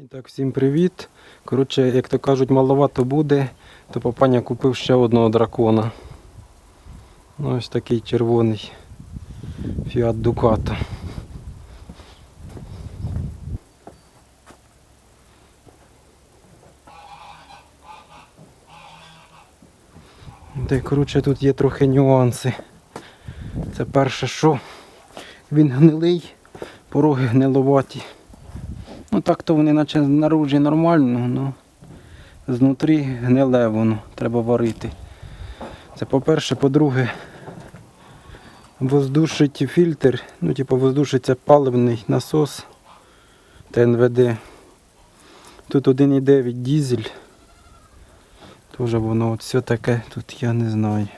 І так, всім привіт. Коротше, як то кажуть, маловато буде, то папаня купив ще одного дракона. Ну, ось такий червоний Fiat Ducato. Де, коротше, тут є трохи нюанси. Це перше, що він гнилий, пороги гниловаті. Ну так то вони наче наружі нормально, ну знутрі гниле воно, треба варити. Це по-перше, по-друге, воздушить фільтр, ну типу воздушиться паливний насос ТНВД. Тут 1,9 дізель. Тоже воно от все таке, тут я не знаю.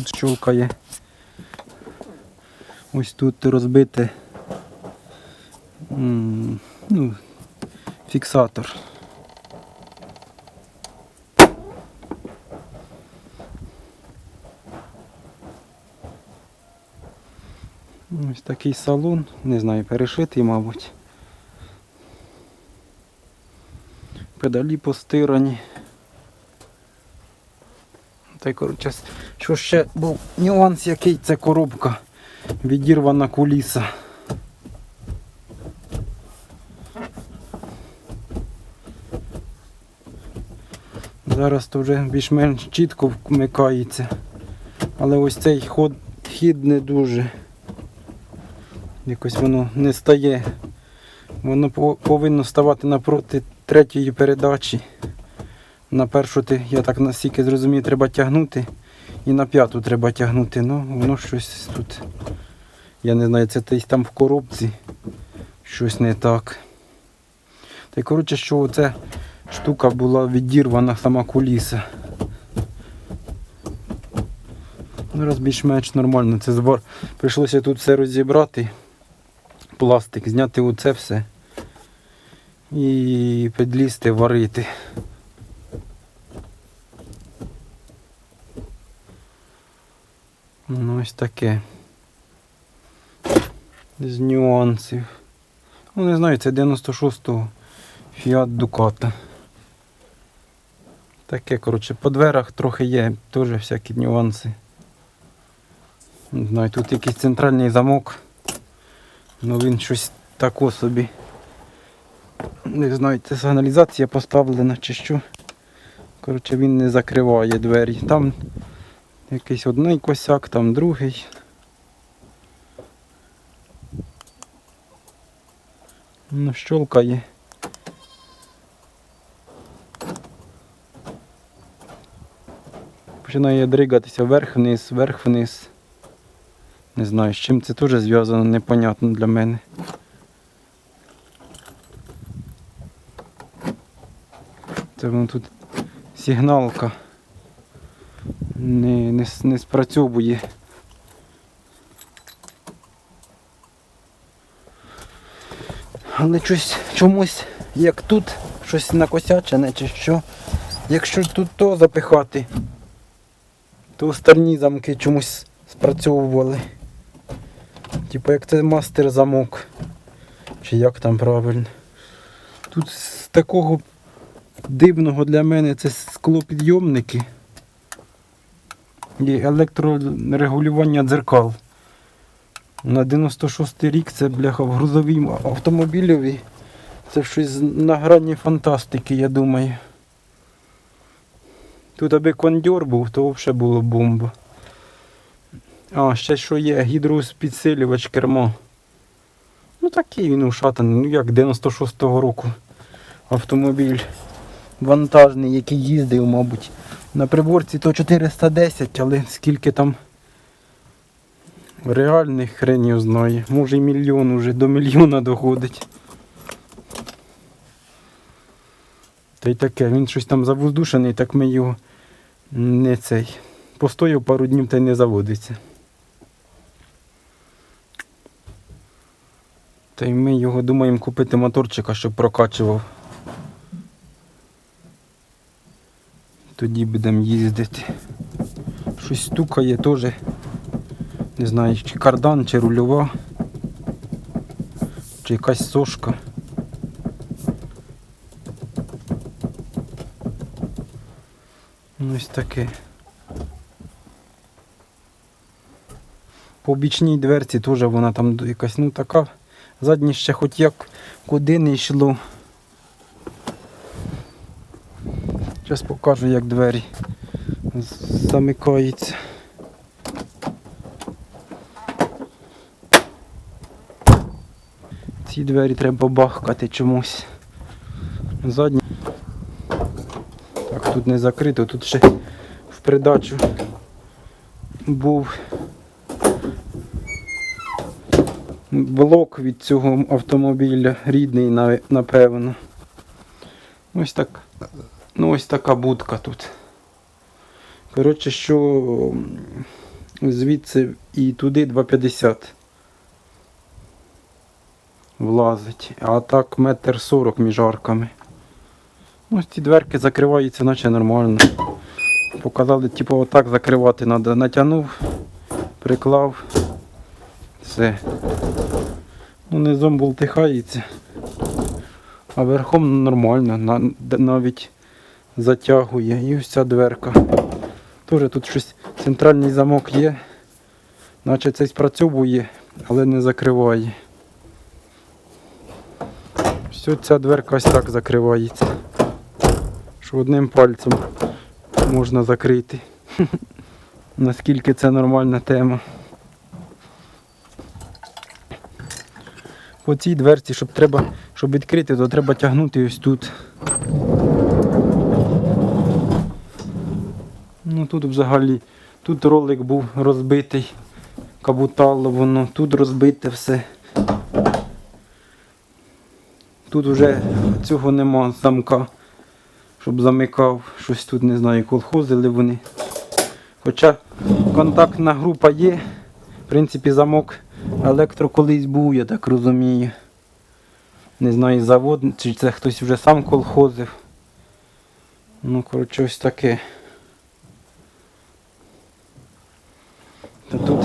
Тут щелкає. Ось тут розбите ну, фіксатор. Ось такий салон, не знаю, перешитий, мабуть. Педалі постирані. Та й коротше, що ще був нюанс який це коробка. Відірвана куліса. Зараз то вже більш-менш чітко вмикається. Але ось цей ход, хід не дуже. Якось воно не стає. Воно повинно ставати напроти третьої передачі. На першу я так настільки зрозумів, треба тягнути. І на п'яту треба тягнути. Ну, воно щось тут. Я не знаю, це десь там в коробці. Щось не так. Та й коротше, що оця штука була відірвана сама куліса. Ну, раз більш-менш нормально. Це звар. Прийшлося тут все розібрати. Пластик, зняти оце все. І підлізти, варити. Ну, ось таке. З нюансів. Ну, не знаю, це 96-го Fiat Ducato. Таке, коротше, по дверах трохи є, теж всякі нюанси. Не знаю, тут якийсь центральний замок. Ну він щось тако собі. Не знаю, це сигналізація поставлена чи що. Коротше, він не закриває двері. Там Якийсь одний косяк, там другий. Ну, щолкає. Починає дригатися вверх-вниз, вверх-вниз. Не знаю, з чим це теж зв'язано, непонятно для мене. Це воно тут сигналка не, не, не спрацьовує. Але щось чомусь, як тут, щось накосячене чи що. Якщо тут то запихати, то старні замки чомусь спрацьовували. Типу як це мастер замок. Чи як там правильно. Тут з такого дивного для мене це склопідйомники і електрорегулювання дзеркал. На 96 рік це бляха в грузовій автомобілеві. Це щось на грані фантастики, я думаю. Тут аби кондьор був, то взагалі було бомба. А, ще що є, гідроспідсилювач кермо. Ну такий він ушатаний, ну як 96-го року автомобіль вантажний, який їздив, мабуть. На приборці то 410, але скільки там реальних хрен його знає. Може і мільйон уже до мільйона доходить. Та й таке, він щось там завоздушений, так ми його не цей. Постояв пару днів та й не заводиться. Та й ми його думаємо купити моторчика, щоб прокачував. Тоді будемо їздити. Щось стукає теж. Не знаю, чи кардан, чи рульова, чи якась сошка. Ну, Ось таке. По бічній дверці теж вона там якась, ну така. Задні ще хоч як куди не йшло. Зараз покажу, як двері замикаються. Ці двері треба бахкати чомусь. Задні. Так, тут не закрито, тут ще в придачу був блок від цього автомобіля, рідний, напевно. Ось так. Ну, ось така будка тут. Коротше, що звідси і туди 2,50 влазить. А так метр сорок між арками. Ось ці дверки закриваються, наче нормально. Показали, типу, отак закривати треба. Натягнув, приклав. Все. Ну, низом болтихається. А верхом нормально, навіть затягує. І ось ця дверка. Тоже тут щось центральний замок є. Наче цей спрацьовує, але не закриває. Все, ця дверка ось так закривається. Що одним пальцем можна закрити. Наскільки це нормальна тема. По цій дверці, щоб треба, щоб відкрити, то треба тягнути ось тут. Ну тут взагалі, тут ролик був розбитий, кабутало воно, тут розбите все. Тут вже цього нема замка, щоб замикав. Щось тут не знаю, колхозили вони. Хоча контактна група є. В принципі, замок електро колись був, я так розумію. Не знаю, завод, чи це хтось вже сам колхозив. Ну, коротше, ось таке. Та тут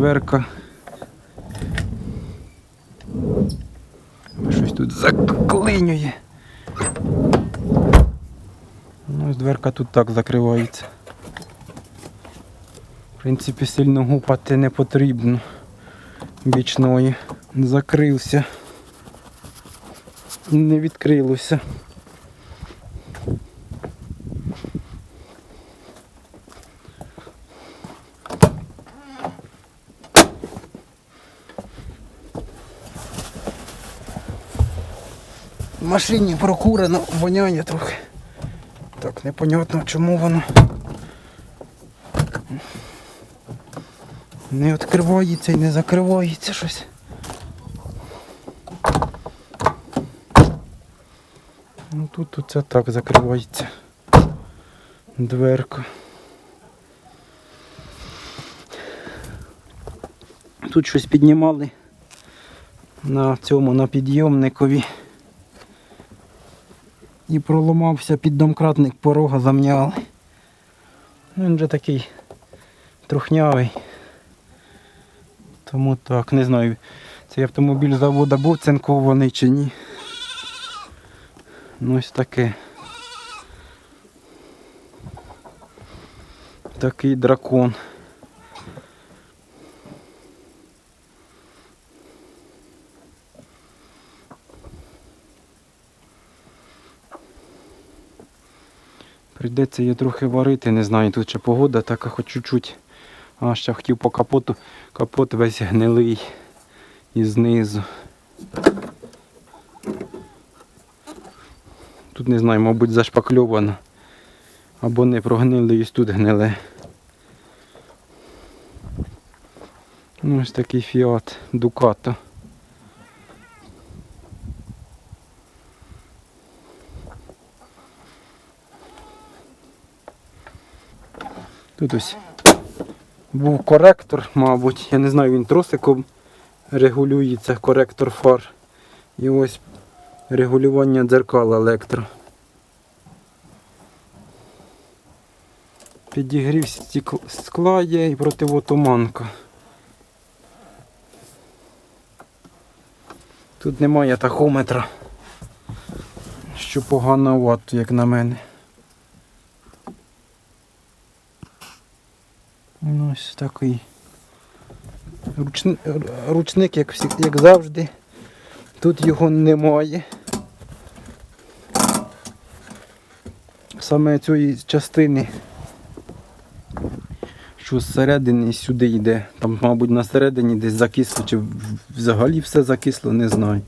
дверка. Щось тут заклинює. Ну, ось дверка тут так закривається. В принципі, сильно гупати не потрібно. Бічної. Закрився. Не відкрилося. Машині прокурено, воняє трохи. Так, непонятно чому воно. Не відкривається і не закривається щось. Ну тут оце так закривається. Дверка. Тут щось піднімали на цьому, на підйомникові. І проламався піддомкратник порога замняли. Він вже такий трухнявий. Тому так, не знаю, цей автомобіль завода був цинкований чи ні. Ну ось таке. Такий дракон. Прийдеться її трохи варити, не знаю, тут ще погода така хоч чуть-чуть. А ще хотів по капоту, капот весь гнилий і знизу. Тут не знаю, мабуть, зашпакльовано. Або не прогнили і тут гниле. Ну ось такий фіат Дукато. Тут ось був коректор, мабуть. Я не знаю, він тросиком регулюється, коректор фар. І ось регулювання дзеркал електро. Підігрів скла є і противотуманка. Тут немає тахометра, що погано вату, як на мене. Ну, Ось такий ручник, ручник як, як завжди. Тут його немає. Саме цієї частини, що зсередини сюди йде. Там, мабуть, на середині десь закисло, чи взагалі все закисло, не знаю.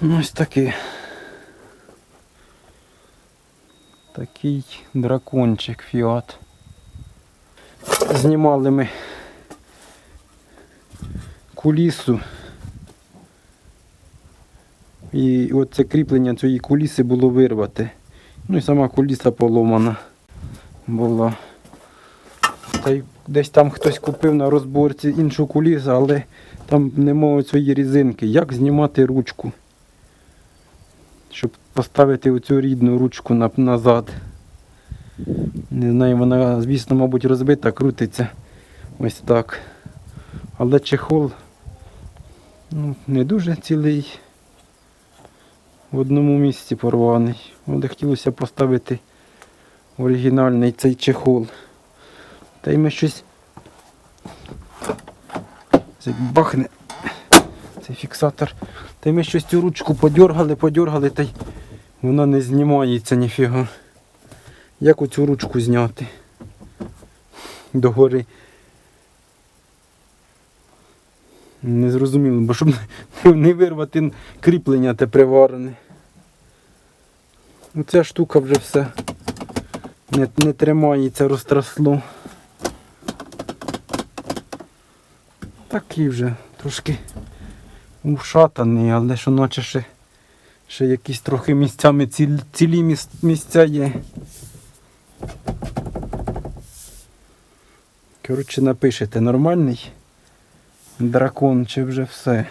Ну, ось такий. Такий дракончик фіат. Знімали ми кулісу. І оце кріплення цієї куліси було вирвати. Ну і сама куліса поломана була. Та й десь там хтось купив на розборці іншу кулісу, але там немає цієї різинки. Як знімати ручку? Щоб поставити оцю рідну ручку на, назад. Не знаю, вона, звісно, мабуть, розбита, крутиться ось так. Але чехол ну, не дуже цілий. В одному місці порваний. Але хотілося поставити оригінальний цей чехол. Та й ми щось це бахне цей фіксатор. Та й ми щось цю ручку подьоргали, подьоргали, та й вона не знімається ніфіга. Як оцю ручку зняти? Догори. Не зрозуміло, бо щоб не- вирвати кріплення те приварене. Оця штука вже все не, не тримається, розтросло. Такий вже трошки ушатаний, але що наче ще, ще якісь трохи місцями цілі місця є. Коротше, напишете, нормальний дракон чи вже все.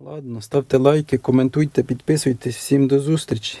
Ладно, ставте лайки, коментуйте, підписуйтесь. Всім до зустрічі.